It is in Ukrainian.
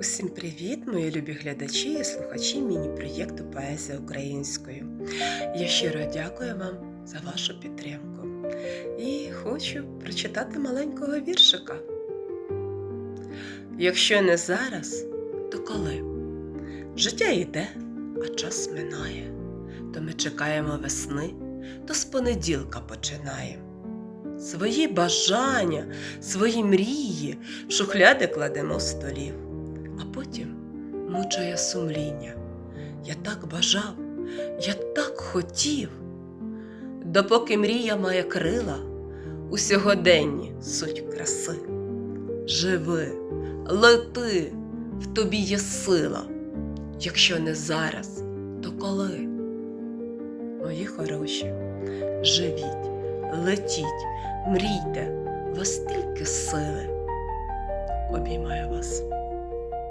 Усім привіт, мої любі глядачі і слухачі міні-проєкту Поезія українською. Я щиро дякую вам за вашу підтримку і хочу прочитати маленького віршика. Якщо не зараз, то коли? Життя йде, а час минає, то ми чекаємо весни, то з понеділка починаємо. Свої бажання, свої мрії в шухляди кладемо столів, потім мучає сумління. Я так бажав, я так хотів. Допоки мрія має крила, у сьогоденні суть краси. Живи, лети, в тобі є сила. Якщо не зараз, то коли? Мої хороші, живіть, летіть, мрійте, вас стільки сили. Обіймаю вас.